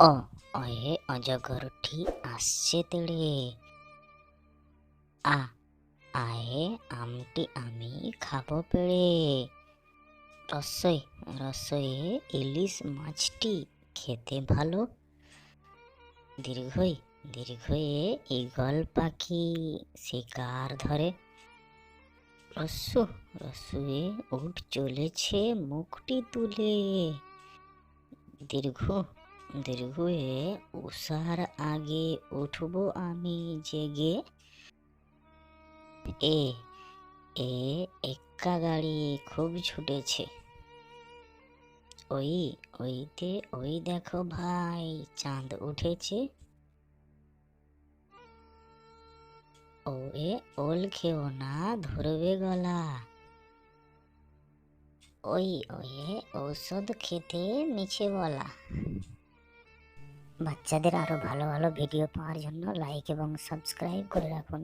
অ অয়ে অজগরটি আসছে তেড়ে। আ, আয়ে আমটি আমি খাব পেড়ে। রসই রসয়ে ইলিশ মাছটি খেতে ভালো। দীর্ঘই দীর্ঘয়ে ঈগল পাখি শিকার ধরে। রস্যু রস্যুয়ে উঠ চলেছে মুখটি তুলে। দীর্ঘ দীর্ঘয়ে উষার আগে উঠব আমি জেগে। এ এ এক্কা গাড়ি খুব ছুটেছে। ওই, ওইতে, ওই দেখো ভাই, চাঁদ উঠেছে। ও এ ওল খেও না, ধরবে গলা। ওই, ওয়ে ঔষধ খেতে মিছে বলা। বাচ্চাদের আরও ভালো ভালো ভিডিও পাওয়ার জন্য লাইক এবং সাবস্ক্রাইব করে রাখুন।